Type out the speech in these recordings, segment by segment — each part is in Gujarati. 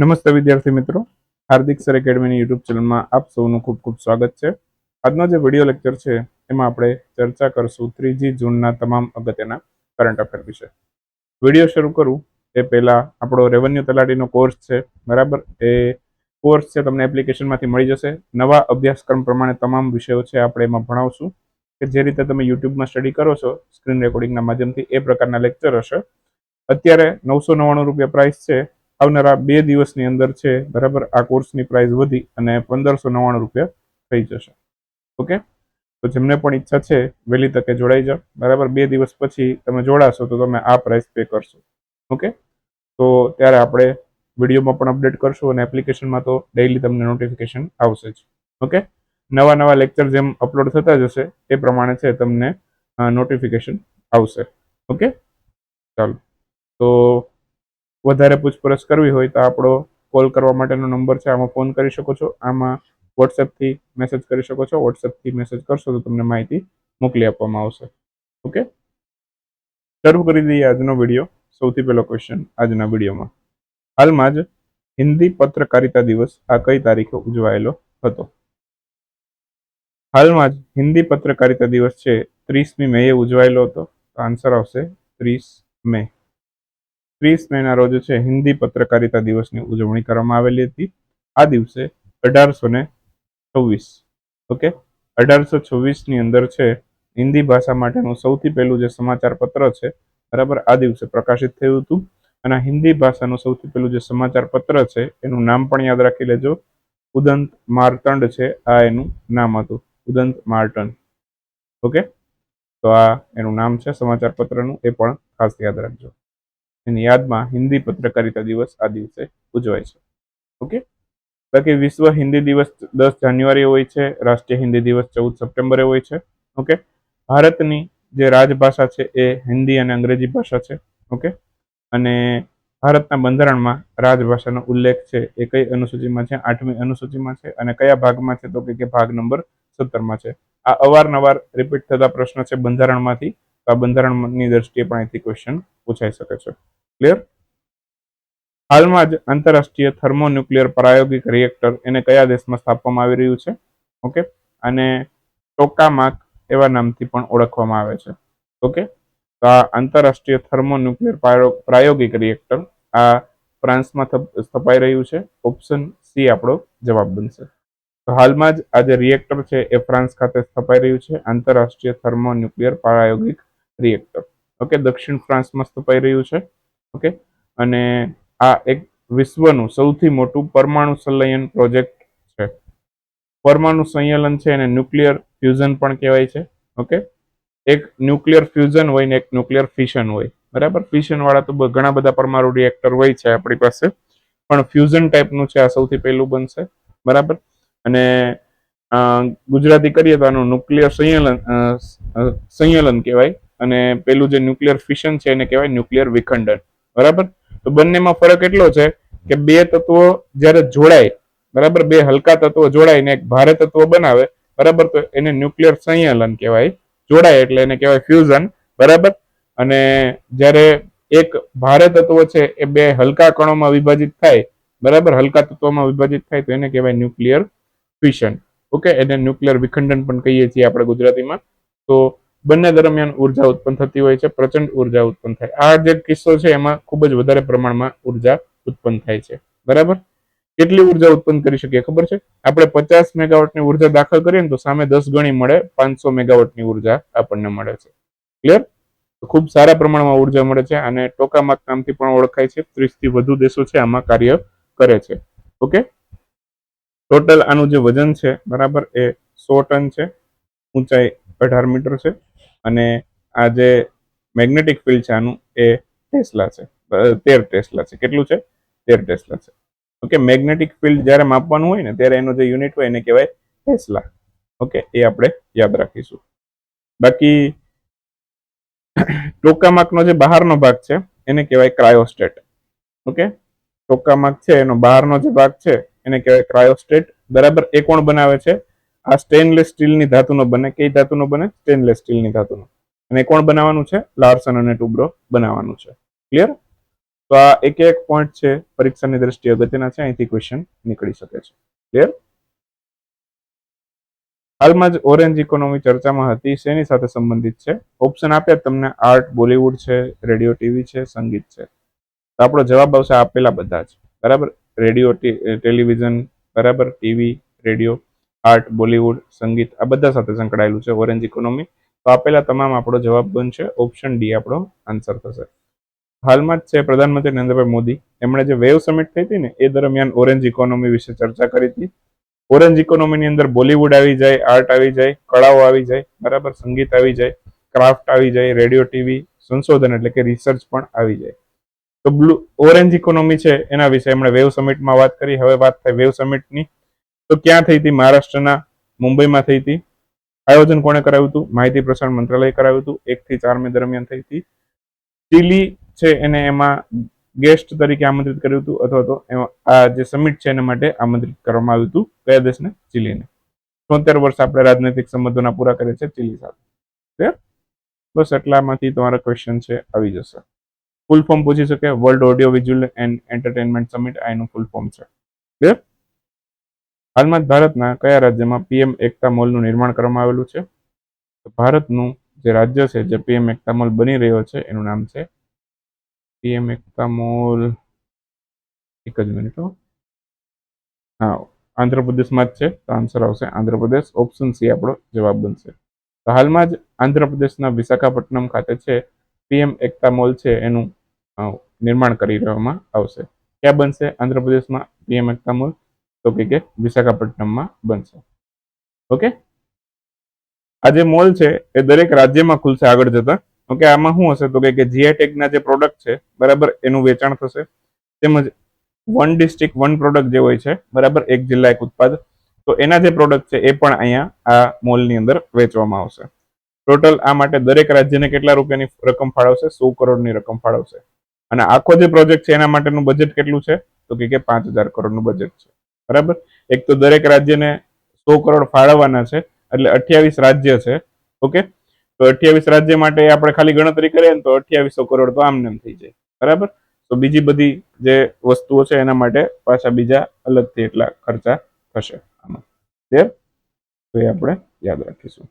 નમસ્તે વિદ્યાર્થી મિત્રો. હાર્દિક સર એકેડમીની યુટ્યુબ ચેનલમાં આપ સૌનું ખૂબ ખૂબ સ્વાગત છે. આજનો જે વીડિયો લેક્ચર છે, એમાં આપણે ચર્ચા કરશું ત્રીજી જૂનના તમામ અગત્યના કરંટ અફેર વિશે. વીડિયો શરૂ કરું. એ પહેલાં આપણો રેવન્યુ તલાટીનો કોર્સ છે, બરાબર? એ કોર્સ છે, તમને એપ્લિકેશનમાંથી મળી જશે. નવા અભ્યાસક્રમ પ્રમાણે તમામ વિષયો છે, આપણે એમાં ભણાવશું. કે જે રીતે તમે યુટ્યુબમાં સ્ટડી કરો છો સ્ક્રીન રેકોર્ડિંગના માધ્યમથી એ પ્રકારના લેક્ચર હશે. અત્યારે નવસો નવ્વાણું રૂપિયા પ્રાઇસ છે. આવનારા બે દિવસની અંદર છે, બરાબર, આ કોર્સની પ્રાઇસ વધી અને પંદરસો નવ્વાણું રૂપિયા થઈ જશે. ઓકે? તો જેમને પણ ઈચ્છા છે, વહેલી તકે જોડાઈ જાઓ. બરાબર, બે દિવસ પછી તમે જોડાશો તો તમે આ પ્રાઇસ પે કરશો. ઓકે? તો ત્યારે આપણે વિડીયોમાં પણ અપડેટ કરશું અને એપ્લિકેશનમાં તો ડેઇલી તમને નોટિફિકેશન આવશે જ. ઓકે? નવા નવા લેક્ચર જેમ અપલોડ થતા જશે, એ પ્રમાણે છે તમને નોટિફિકેશન આવશે. ઓકે? ચાલો. તો વધારે પૂછપરછ કરવી હોય તો આપણો કોલ કરવા માટેનો નંબર છે, આમાં ફોન કરી શકો છો. આમાં વોટ્સએપથી મેસેજ કરી શકો છો. વોટ્સએપથી મેસેજ કરશો તો તમને માહિતી મોકલી આપવામાં આવશે. ઓકે શરૂ કરી દઈએ આજનો વીડિયો સૌથી પહેલો ક્વેશ્ચન આજના વિડીયોમાં હાલમાં જ હિન્દી પત્રકારિતા દિવસ આ કઈ તારીખે ઉજવાયેલો હતો? હાલમાં જ હિન્દી પત્રકારિતા દિવસ છે, ત્રીસમી મેએ ઉજવાયેલો હતો. તો આન્સર આવશે ત્રીસ મે. ત્રીસ મેના રોજ છે, હિન્દી પત્રકારિતા દિવસની ઉજવણી કરવામાં આવેલી હતી. આ દિવસે અઢારસો ને છવ્વીસ, ઓકે? અઢારસો છવ્વીસની અંદર છે, હિન્દી ભાષા માટેનું સૌથી પહેલું જે સમાચાર પત્ર છે, બરાબર, આ દિવસે પ્રકાશિત થયું હતું. અને હિન્દી ભાષાનું સૌથી પહેલું જે સમાચાર પત્ર છે, એનું નામ પણ યાદ રાખી લેજો. ઉદંત માર્તંડ છે, આ એનું નામ હતું. ઉદંત માર્ટન ઓકે? તો આ એનું નામ છે સમાચાર પત્રનું એ પણ ખાસ યાદ રાખજો. એની યાદમાં હિન્દી પત્રકારિતા દિવસ આ દિવસે ઉજવાય છે. ઓકે? બાકી વિશ્વ હિન્દી દિવસ દસ જાન્યુઆરી હોય છે, રાષ્ટ્રીય હિન્દી દિવસ ચૌદ સપ્ટેમ્બરે હોય છે. ઓકે? ભારતની જે રાજભાષા છે એ હિન્દી અને અંગ્રેજી ભાષા છે. ઓકે? અને ભારતના બંધારણમાં રાજભાષાનો ઉલ્લેખ છે એ કઈ અનુસૂચિમાં છે? આઠમી અનુસૂચિમાં છે. અને કયા ભાગમાં છે? તો કે ભાગ નંબર સત્તરમાં છે. આ અવારનવાર રિપીટ થતા પ્રશ્ન છે બંધારણમાંથી. તો આ બંધારણની દ્રષ્ટિએ પણ અહીંથી ક્વેશ્ચન પૂછાઈ શકે છે. ક્લિયર હાલમાં જ આંતરરાષ્ટ્રીય થર્મોન્યુક્લિયર પ્રાયોગિક રિએક્ટર એને કયા દેશમાં સ્થાપવામાં આવી રહ્યું છે? ઓકે અને ટોકામાક એવા નામથી પણ ઓળખવામાં આવે છે. ઓકે તો આ આંતરરાષ્ટ્રીય થર્મોન્યુક્લિયર પ્રાયોગિક રિએક્ટર આ ફ્રાન્સમાં સ્થપાઈ રહ્યું છે. ઓપ્શન સી આપણો જવાબ બનશે. તો હાલમાં જ આ જે રિએક્ટર છે એ ફ્રાન્સ ખાતે સ્થપાઈ રહ્યું છે. આંતરરાષ્ટ્રીય થર્મોન્યુક્લિયર પ્રાયોગિક રિએક્ટર ઓકે દક્ષિણ ફ્રાન્સમાં સ્થપાઈ રહ્યું છે. ઓકે અને આ એક વિશ્વનું સૌથી મોટું પરમાણુ સંલયન પ્રોજેક્ટ છે. પરમાણુ સંયલન છે એને ન્યુક્લિયર ફ્યુઝન પણ કહેવાય છે. ઓકે એક ન્યુક્લિયર ફ્યુઝન હોય ને એક ન્યુક્લિયર ફિશન હોય. બરાબર? ફિશન વાળા તો ઘણા બધા પરમાણુ રિએક્ટર હોય છે આપણી પાસે. પણ ફ્યુઝન ટાઈપનું છે, આ સૌથી પહેલું બનશે. બરાબર? અને ગુજરાતી કરીએ તો આનું ન્યુક્લિયર સંયલન સંયલન કહેવાય. અને પેલું જે ન્યુક્લિયર ફિશન છે એને કહેવાય ન્યુક્લિયર વિખંડન. બરાબર? તો બંનેમાં ફરક એટલો છે કે બે તત્વો જ્યારે જોડાય, બરાબર? બે હલકા તત્વો જોડાય ને એક ભારે તત્વો બનાવે, બરાબર? તો એને ન્યુક્લિયર સંયલન કહેવાય. જોડાય એટલે એને કહેવાય ફ્યુઝન બરાબર? અને જ્યારે એક ભારે તત્વ છે એ બે હલકા કણોમાં વિભાજિત થાય, બરાબર? હલકા તત્વોમાં વિભાજિત થાય તો એને કહેવાય ન્યુક્લિયર ફિશન ઓકે? એને ન્યુક્લિયર વિખંડન પણ કહીએ છીએ આપણે ગુજરાતીમાં. તો બંને દરમિયાન ઊર્જા ઉત્પન્ન થતી હોય છે, પ્રચંડ ઊર્જા ઉત્પન્ન થાય. આ જે કિસ્સો છે, એમાં ખૂબ જ વધારે પ્રમાણમાં ઊર્જા ઉત્પન્ન થાય છે. બરાબર? કેટલી ઊર્જા ઉત્પન્ન કરી શકીએ, ખબર છે? આપણે પચાસ મેગાવોટની ઊર્જા દાખલ કરીએ ને તો સામે દસ ગણી મળે, પાંચસો મેગાવોટની ઊર્જા આપણને મળે છે. ક્લિયર? ખૂબ સારા પ્રમાણમાં ઊર્જા મળે છે અને ટોકામાક નામથી પણ ઓળખાય છે. ત્રીસથી વધુ દેશો છે આમાં કાર્ય કરે છે. ઓકે? ટોટલ આનું જે વજન છે, બરાબર, એ સો ટન છે. ઊંચાઈ અઢાર મીટર છે. અને આ જે મેગ્નેટિક ફિલ્ડ છે આનું એ ટેસ્લા છે. તેર ટેસ્લા છે. કેટલું છે? તેર ટેસ્લા છે. ઓકે, મેગ્નેટિક ફિલ્ડ જ્યારે માપવાનું હોય ને, ત્યારે એનો જે યુનિટ હોય એને કહેવાય ટેસ્લા. ઓકે, એ આપણે યાદ રાખીશું. બાકી ટોકામાકનો જે બહારનો ભાગ છે, એને કહેવાય ક્રાયોસ્ટેટ. ઓકે ટોકામાક છે એનો બહારનો જે ભાગ છે, એને કહેવાય ક્રાયોસ્ટેટ. બરાબર, એ કોણ બનાવે છે? આ સ્ટેનલેસ સ્ટીલની ધાતુનો બને. કઈ ધાતુનો બને? સ્ટેનલેસ સ્ટીલની ધાતુનો. અને કોણ બનાવવાનું છે? લાર્સન અને ટુબ્રો બનાવવાનું છે. ક્લિયર તો આ એક એક પોઈન્ટ છે પરીક્ષાની દ્રષ્ટિએ અગત્યના છે. અહીંથી ક્વેશ્ચન નીકળી શકે છે. ક્લિયર હાલમાં જ ઓરેન્જ ઇકોનોમી ચર્ચામાં હતી. શેની સાથે સંબંધિત છે? ઓપ્શન આપ્યા તમને આર્ટ બોલિવૂડ છે રેડિયો ટીવી છે, સંગીત છે. તો આપણો જવાબ આવશે આપેલા બધા જ. બરાબર? રેડિયો ટેલિવિઝન બરાબર? ટીવી રેડિયો આર્ટ, બોલિવૂડ, સંગીત, આ બધા સાથે સંકળાયેલું છે ઓરેન્જ ઇકોનોમી તો આપેલા તમામ આપણો જવાબ બનશે ઓપ્શન ડી આપણો આન્સર થશે. હાલમાં જ છે પ્રધાનમંત્રી નરેન્દ્રભાઈ મોદી. એમણે જે વેવ સમિટ થઈ હતી ને, એ દરમિયાન ઓરેન્જ ઇકોનોમી વિશે ચર્ચા કરી હતી. ઓરેન્જ ઇકોનોમીની અંદર બોલિવૂડ આવી જાય, આર્ટ આવી જાય, કળાઓ આવી જાય, બરાબર, સંગીત આવી જાય, ક્રાફ્ટ આવી જાય, રેડિયો, ટીવી, સંશોધન એટલે કે રિસર્ચ પણ આવી જાય. તો બ્લુ ઓરેન્જ ઇકોનોમી છે, એના વિશે એમણે વેવ સમિટમાં વાત કરી. હવે વાત થાય વેવ સમિટની તો ક્યાં થઈ હતી? મહારાષ્ટ્રના મુંબઈમાં થઈ હતી. આયોજન કોણે કરાવ્યું હતું? માહિતી પ્રસારણ મંત્રાલય કરાવ્યું હતું. એક થી ચાર મે દરમિયાન થઈ હતી. ચીલી છે એને એમાં ગેસ્ટ તરીકે આમંત્રિત કર્યું હતું અથવા તો આ જે સમિટ છે એના માટે આમંત્રિત કરવામાં આવ્યું હતું કયા દેશને? ચીલીને. છોતેર વર્ષ આપણે રાજનૈતિક સંબંધોના પૂરા કરે છે ચીલી સાથે. બસ એટલામાંથી તમારા ક્વેશ્ચન છે, આવી જશે. ફૂલ ફોર્મ પૂછી શકે. World audio visual and entertainment summit આ એનું ફૂલ ફોર્મ છે. ક્લિયર હાલમાં ભારતના કયા રાજ્યમાં પીએમ એકતા મોલનું નિર્માણ કરવામાં આવેલું છે? તો ભારતનું જે રાજ્ય છે, જે પીએમ એકતા મોલ બની રહ્યો છે, એનું નામ છે પીએમ એકતા મોલ. એક જ મિનિટ હા. આંધ્રપ્રદેશમાં જ છે. તો આન્સર આવશે આંધ્રપ્રદેશ. ઓપ્શન સી આપણો જવાબ બનશે. તો હાલમાં જ આંધ્રપ્રદેશના વિશાખાપટ્ટનમ ખાતે છે પીએમ એકતા મોલ છે, એનું નિર્માણ કરી રહેવામાં આવશે. ક્યાં બનશે આંધ્રપ્રદેશમાં પીએમ એકતા મોલ? તો કે વિશાખાપટ્ટનમમાં બનશે. ઓકે? આ જે મોલ છે, એ દરેક રાજ્યમાં ખુલશે આગળ જતા. ઓકે, આમાં શું હશે તો કે જીઆઈ ટેગના જે પ્રોડક્ટ છે, બરાબર, એનું વેચાણ થશે. તેમજ વન ડિસ્ટ્રિક્ટ વન પ્રોડક્ટ જે હોય છે, બરાબર, એક જિલ્લા, એક ઉત્પાદ. તો એના જે પ્રોડક્ટ છે, એ પણ અહીંયા આ મોલની અંદર વેચવામાં આવશે. ટોટલ આ માટે દરેક રાજ્યને કેટલા રૂપિયાની રકમ ફાળવશે? સો કરોડની રકમ ફાળવશે. અને આખો જે પ્રોજેક્ટ છે, એના માટેનું બજેટ કેટલું છે? તો કે પાંચ હજાર કરોડનું બજેટ છે. બરાબર? એક તો દરેક રાજ્યને સો કરોડ ફાળવવાના છે, એટલે અઠ્યાવીસ રાજ્ય છે, ઓકે? તો અઠ્યાવીસ રાજ્ય માટે આપણે ખાલી ગણતરી કરીએ ને તો અઠ્યાવીસો કરોડ તો આમને થઈ જાય, બરાબર? તો બીજી બધી જે વસ્તુઓ છે એના માટે પાછા બીજા અલગથી એટલા ખર્ચા થશે આમાં. ક્લિયર તો એ આપણે યાદ રાખીશું.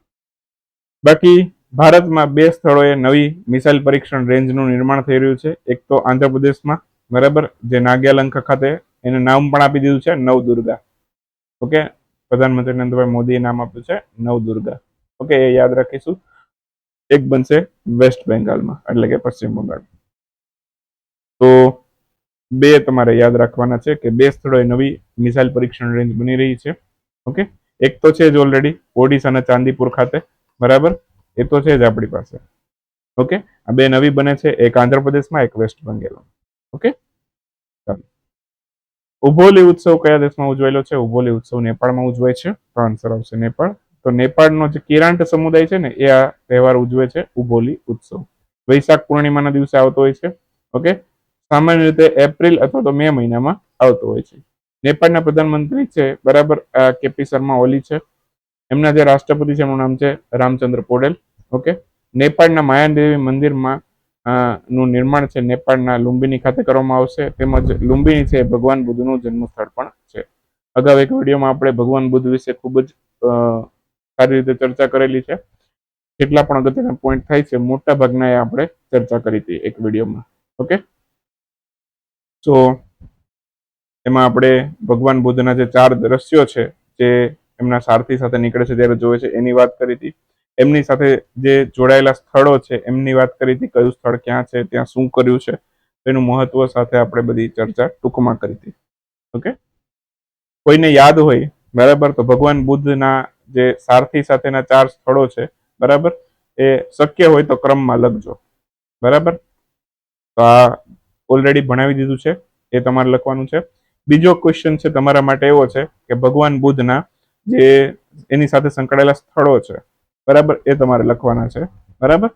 બાકી ભારતમાં બે સ્થળોએ નવી મિસાઇલ પરીક્ષણ રેન્જનું નિર્માણ થઈ રહ્યું છે. એક તો આંધ્રપ્રદેશમાં, બરાબર? જે નાગ્યાલંકા ખાતે એને નામ પણ આપી દીધું છે નવ દુર્ગા ઓકે? પ્રધાનમંત્રી નરેન્દ્રભાઈ મોદીએ નામ આપ્યું છે નવ દુર્ગા ઓકે, એ યાદ રાખીશું. એક બનશે વેસ્ટ બેંગાલમાં, એટલે કે પશ્ચિમ બંગાળ તો બે તમારે યાદ રાખવાના છે કે બે સ્થળોએ નવી મિસાઇલ પરીક્ષણ રેન્જ બની રહી છે. ઓકે? એક તો છે જ ઓલરેડી ઓડિશા અને ચાંદીપુર ખાતે, બરાબર? એ તો છે જ આપણી પાસે. ઓકે? આ બે નવી બને છે, એક આંધ્રપ્રદેશમાં, એક વેસ્ટ બંગાળમાં ઓકે? ઉભોલી ઉત્સવ કયા દેશમાં ઉજવાયેલો છે? ઉભોલી ઉત્સવ નેપાળમાં ઉજવાય છે. તો આન્સર આવશે નેપાળ. તો નેપાળનો જે કિરાંટ સમુદાય છે ને, એ આ તહેવાર ઉજવે છે ઉભોલી ઉત્સવ. વૈશાખ પૂર્ણિમાના દિવસે આવતો હોય છે. ઓકે સામાન્ય રીતે એપ્રિલ અથવા તો મે મહિનામાં આવતો હોય છે. નેપાળના પ્રધાનમંત્રી છે, બરાબર કેપી શર્મા ઓલી છે. એમના જે રાષ્ટ્રપતિ છે, એમનું નામ છે રામચંદ્ર પોડેલ. ઓકે નેપાળના માયાદેવી મંદિરમાં નું નિર્માણ છે નેપાળના લુંબિની ખાતે કરવામાં આવશે. તેમજ લુંબિની છે ભગવાન બુદ્ધનું જન્મ સ્થળ પણ છે. અગાઉ એક વિડીયોમાં આપણે ભગવાન બુદ્ધ વિશે ખૂબ જ સારી રીતે ચર્ચા કરેલી છે. કેટલા પણ અગત્યના પોઈન્ટ થાય છે. મોટા ભાગના એ આપણે ચર્ચા કરી હતી એક વિડીયોમાં. ઓકે? તો એમાં આપણે ભગવાન બુદ્ધના જે ચાર દ્રશ્યો છે, જે એમના સારથી સાથે નીકળે છે ત્યારે જોવે છે, એની વાત કરી હતી. એમની સાથે જે જોડાયેલા સ્થળો છે, એમની વાત કરી હતી કયું સ્થળ ક્યાં છે, ત્યાં શું કર્યું છે એનું મહત્વ સાથે આપણે બધી ચર્ચા ટૂંકમાં કરી હતી. ઓકે? કોઈને યાદ હોય, બરાબર? તો ભગવાન બુદ્ધના જે સારથી સાથેના ચાર સ્થળો છે, બરાબર? એ શક્ય હોય તો ક્રમમાં લખજો. બરાબર? તો આ ઓલરેડી ભણાવી દીધું છે, એ તમારે લખવાનું છે. બીજો ક્વેશ્ચન છે તમારા માટે એવો છે કે ભગવાન બુદ્ધના જે એની સાથે સંકળાયેલા સ્થળો છે બરાબર? એ તમારે લખવાના છે. બરાબર?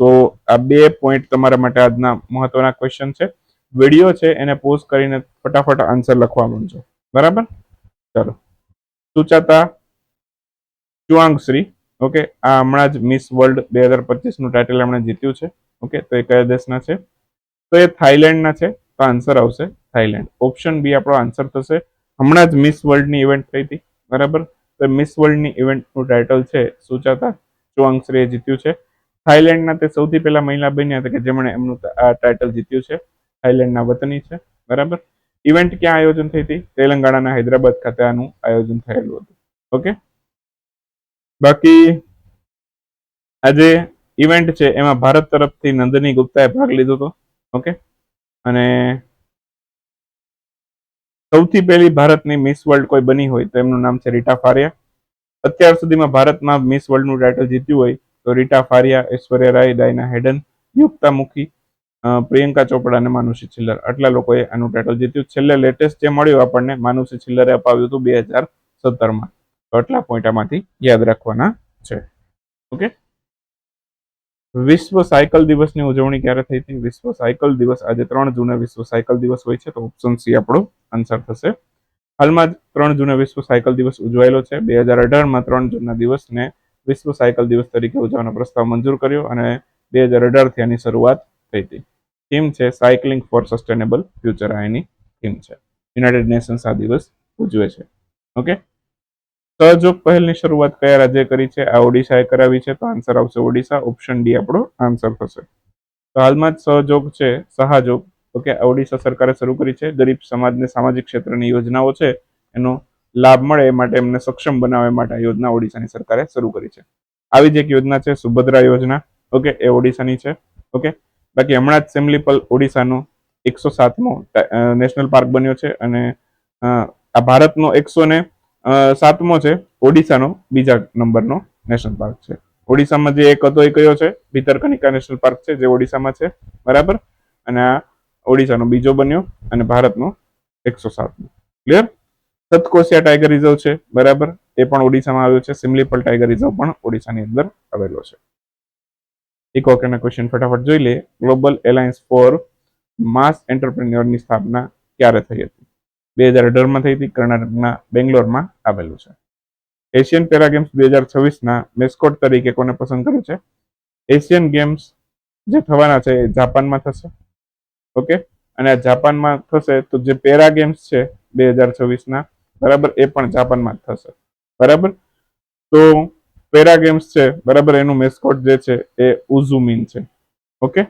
તો આ બે પોઈન્ટ તમારા માટે આજના મહત્વના ક્વેશ્ચન છે. વીડિયો છે, એને પોઝ કરીને ફટાફટ આન્સર લખવા માંડજો. બરાબર? ચાલો. સુચાતા ચુઆંગશ્રી ઓકે આ હમણાં જ મિસ વર્લ્ડ બે હજાર પચીસનું ટાઇટલ એમણે જીત્યું છે. ઓકે તો એ કયા દેશના છે? તો એ થાઈલેન્ડના છે. તો આન્સર આવશે થાઈલેન્ડ. ઓપ્શન બી આપણો આન્સર થશે. હમણાં જ મિસ વર્લ્ડની ઇવેન્ટ થઈ હતી. બરાબર? તો મિસ વર્લ્ડની ઇવેન્ટનું ટાઇટલ છે સુચાતા ચુઆંગશ્રીએ જીત્યું છે. થાઈલેન્ડના તે સૌથી પહેલા મહિલા બન્યા હતા કે જેમણે એમનું આ ટાઇટલ જીત્યું છે. થાઈલેન્ડના વતની છે. બરાબર? ઇવેન્ટ ક્યાં આયોજન થઈ હતી? તેલંગાણાના હૈદરાબાદ ખાતે આનું આયોજન થયેલું હતું. ઓકે? બાકી આજે ઇવેન્ટ છે, એમાં ભારત તરફથી નંદની ગુપ્તાએ ભાગ લીધો હતો. ઓકે? અને સૌથી પહેલી ભારતની મિસ વર્લ્ડ કોઈ બની હોય તો એમનું નામ છે રીટા ફારિયા. અત્યાર સુધીમાં ભારતમાં મિસ વર્લ્ડનું ટાઇટલ જીત્યું હોય તો રીટા ફારિયા, ઐશ્વર્યા રાય, ડાયના હેડન યુક્તા મુખી પ્રિયંકા ચોપડા અને માનુષી છિલ્લર આટલા લોકોએ આનું ટાઇટલ જીત્યું. છેલ્લે લેટેસ્ટ જે મળ્યું આપણને, માનુષી છિલ્લરે અપાવ્યું હતું બે હજાર સત્તરમાં. તો આટલા પોઈન્ટ આમાંથી યાદ રાખવાના છે. ઓકે વિશ્વ સાયકલ દિવસની ઉજવણી ક્યારે થઈ હતી? વિશ્વ સાયકલ દિવસ આજે ત્રણ જૂને વિશ્વ સાયકલ દિવસ હોય છે, તો ઓપ્શન સી આપણો આન્સર થશે. હાલમાં જ ત્રણ જૂને વિશ્વ સાયકલ દિવસ ઉજવાયેલો છે. બે હજાર અઢારમાં ત્રણ જૂનના દિવસને વિશ્વ સાયકલ દિવસ તરીકે ઉજવવાનો પ્રસ્તાવ મંજૂર કર્યો અને બે હજાર અઢારથી આની શરૂઆત થઈ હતી. થીમ છે સાયકલિંગ ફોર સસ્ટેનેબલ ફ્યુચર આ એની થીમ છે. યુનાઇટેડ નેશન્સ આ દિવસ ઉજવે છે. ઓકે સહયોગ પહેલની શરૂઆત કયા રાજ્ય કરી છે? આ ઓડિશાએ કરાવી છે, તો આન્સર આવશે ઓડિશા. ઓપ્શન ડી આપણો આન્સર થશે. તો હાલમાં જ સહયોગ છે, સહાજોગ. ઓકે ઓડિશા સરકારે શરૂ કરી છે. ગરીબ સમાજને સામાજિક ક્ષેત્રની યોજનાઓ છે, એનો લાભ મળે એ માટે એમને સક્ષમ બનાવવા માટે આ યોજના ઓડિશાની સરકારે શરૂ કરી છે. આવી જ એક યોજના છે, સુભદ્રા યોજના. ઓકે, એ ઓડિશાની છે. ઓકે, બાકી હમણાં જ સિમલીપલ ઓડિશાનો એકસો સાતમો નેશનલ પાર્ક બન્યો છે અને આ ભારતનો એકસો ને સાતમો છે, ઓડિશાનો બીજા નંબરનો નેશનલ પાર્ક છે. ઓડિશામાં જે એક હતો એ કયો છે? ભીતરકનિકા નેશનલ પાર્ક છે, જે ઓડિશામાં છે. બરાબર? અને આ ઓડિશાનો બીજો બન્યો અને ભારતનો એકસો સાતમો. ક્લિયર સતકોશિયા ટાઈગર રિઝર્વ છે, બરાબર? એ પણ ઓડિશામાં આવ્યો છે. સિમલીપલ ટાઈગર રિઝર્વ પણ ઓડિશાની અંદર આવેલો છે. એક ઓકેના ક્વેશ્ચન ફટાફટ જોઈ લે ગ્લોબલ એલાયન્સ ફોર માસ એન્ટરપ્રિન્યોરની સ્થાપના ક્યારે થઈ હતી? બે હજાર અઢારમાં થઈ હતી, કર્ણાટકના બેંગ્લોરમાં આવેલું છે. એશિયન પેરા ગેમ્સ બે હજાર છવ્વીસના મેસ્કોટ તરીકે કોને પસંદ કર્યું છે? એશિયન ગેમ્સ જે થવાના છે એ જાપાનમાં થશે. ઓકે? અને આ જાપાનમાં થશે તો જે પેરા ગેમ્સ છે બે હજાર છવ્વીસના, બરાબર એ પણ જાપાનમાં જ થશે. બરાબર? તો પેરા ગેમ્સ છે, બરાબર એનું મેસ્કોટ જે છે એ ઉઝુમિન છે. ઓકે?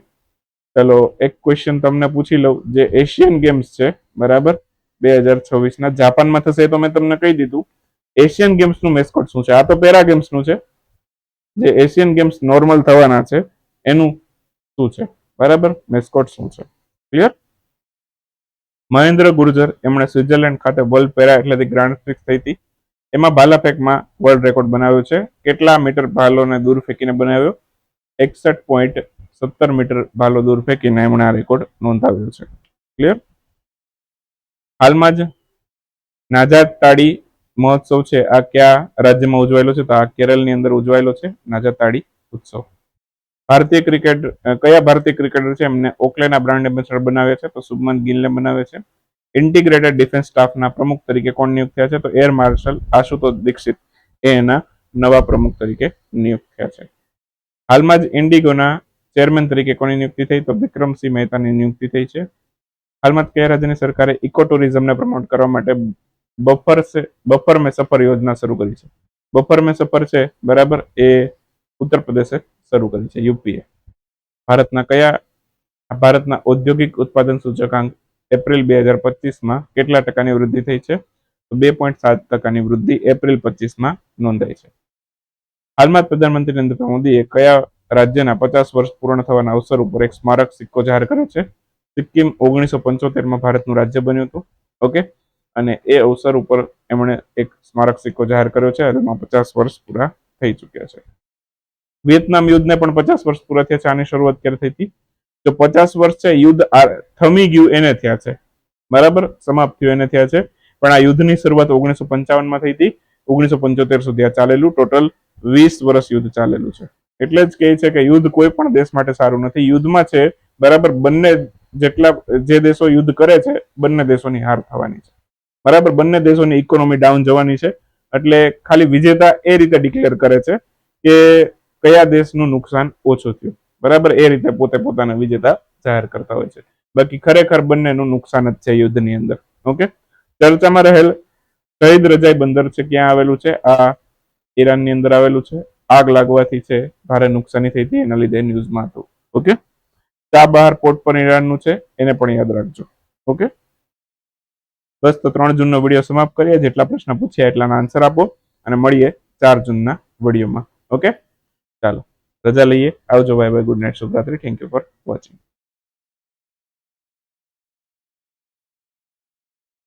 ચલો, એક ક્વેશ્ચન તમને પૂછી લઉં. જે એશિયન ગેમ્સ છે, બરાબર? બે હજાર છવ્વીસના જાપાનમાં થશે એ તો મેં તમને કહી દીધું. એશિયન ગેમ્સનું મેસ્કોટ શું છે? આ તો પેરા ગેમ્સનું છે. જે એશિયન ગેમ્સ નોર્મલ થવાના છે, એનું શું છે? બરાબર? મેસ્કોટ શું છે? ક્લિયર? મહેન્દ્ર ગુર્જર, એમણે સ્વિટરલેન્ડ ખાતે વર્લ્ડ પેરા એટલે ગ્રાન્ડ પ્રિક્સ થઈ હતી. એમાં ભાલા ફેંકમાં વર્લ્ડ રેકોર્ડ બનાવ્યો છે. કેટલા મીટર ભાલોને દૂર ફેંકીને બનાવ્યો? એકસઠ પોઈન્ટ સત્તર મીટર ભાલો દૂર ફેંકીને એમણે આ રેકોર્ડ નોંધાવ્યો છે. ક્લિયર? હાલમાં જ નાજાદ તાળી મહોત્સવ છે. આ કયા રાજ્યમાં ઉજવાયેલો છે? તો આ કેરળની અંદર ઉજવાયેલો છે નાજાદ તાળી ઉત્સવ. ભારતીય ક્રિકેટ કયા ભારતીય ક્રિકેટર છે? એમને ઓકલેના બ્રાન્ડ એમ્બેસેડર બનાવ્યા છે. તો શુભમન ગિલને બનાવે છે. ઇન્ટિગ્રેટેડ ડિફેન્સ સ્ટાફના પ્રમુખ તરીકે કોણ નિયુક્ત થયા છે? તો એર માર્શલ આશુતોષ દીક્ષિત એ એના નવા પ્રમુખ તરીકે નિયુક્ત થયા છે. હાલમાં જ ઇન્ડિગોના ચેરમેન તરીકે કોની નિયુક્તિ થઈ? તો વિક્રમસિંહ મહેતાની નિયુક્તિ થઈ છે. હાલમાં કયા રાજ્યની સરકારે ઇકો ટુરિઝમને પ્રમોટ કરવા માટે બફર છે, બફર મેં સફર યોજના શરૂ કરી છે. બફર મેં સફર છે, બરાબર, એ ઉત્તર પ્રદેશે શરૂ કરી છે, યુપીએ. ભારતના કયા, ભારતના ઔદ્યોગિક ઉત્પાદન સૂચકાંક એપ્રિલ બે હજાર પચીસમાં કેટલા ટકાની વૃદ્ધિ થઈ છે? તો બે પોઈન્ટ સાત ટકાની વૃદ્ધિ એપ્રિલ પચીસમાં નોંધાઈ છે. હાલમાં પ્રધાનમંત્રી નરેન્દ્ર મોદીએ કયા રાજ્યના પચાસ વર્ષ પૂર્ણ થવાના અવસર ઉપર એક સ્મારક સિક્કો જાહેર કર્યો છે? સિક્કિમ ઓગણીસો પંચોતેરમાં ભારતનું રાજ્ય બન્યું હતું. ઓકે? અને એ અવસર ઉપર એમણે એક સ્મારક સિક્કો જાહેર કર્યો છે એમાં પચાસ વર્ષ પૂરા થઈ ચૂક્યા છે. વિયેતનામ યુદ્ધને પણ પચાસ વર્ષ પૂરા થયા છે, આની શરૂઆત ક્યારે થઈ હતી? તો પચાસ વર્ષ છે, યુદ્ધ થમી ગયું એને થયા છે. બરાબર? સમાપ્ત થયું એને થયા છે. પણ આ યુદ્ધની શરૂઆત ઓગણીસો પંચાવનમાં થઈ હતી. ઓગણીસો પંચોતેર સુધી આ ચાલેલું. ટોટલ વીસ વર્ષ યુદ્ધ ચાલેલું છે. એટલે જ કહે છે કે યુદ્ધ કોઈ પણ દેશ માટે સારું નથી. યુદ્ધમાં છે, બરાબર, બંને જેટલા જે દેશો યુદ્ધ કરે છે, બંને દેશોની હાર થવાની છે. બરાબર? બંને દેશોની ઇકોનોમી ડાઉન જવાની છે. એટલે ખાલી વિજેતા એ રીતે ડિક્લેર કરે છે કે કયા દેશનું નુકસાન ઓછું થયું. બરાબર? એ રીતે પોતે પોતાના વિજેતા જાહેર કરતા હોય છે. બાકી ખરેખર બંનેનું નુકસાન જ છે યુદ્ધની અંદર. ઓકે? ચર્ચામાં રહેલ શહીદ રજાઈ બંદર છે, ક્યાં આવેલું છે? આ ઈરાનની અંદર આવેલું છે. આગ લાગવાથી છે, ભારે નુકસાની થઈ હતી. એના લીધે ન્યૂઝમાં હતું. ઓકે? ચાબહાર પોર્ટ પર ઈરાનનું છે, એને પણ યાદ રાખજો. ઓકે? બસ, તો ત્રણ જૂનનો વીડિયો સમાપ્ત કરીએ. જેટલા પ્રશ્ન પૂછ્યા એટલાના આન્સર આપો અને મળીએ ચાર જૂનના વિડીયોમાં. ઓકે? ચાલો, રજા લઈએ. આવજો bye bye good night શુભરાત્રી. Thank you for watching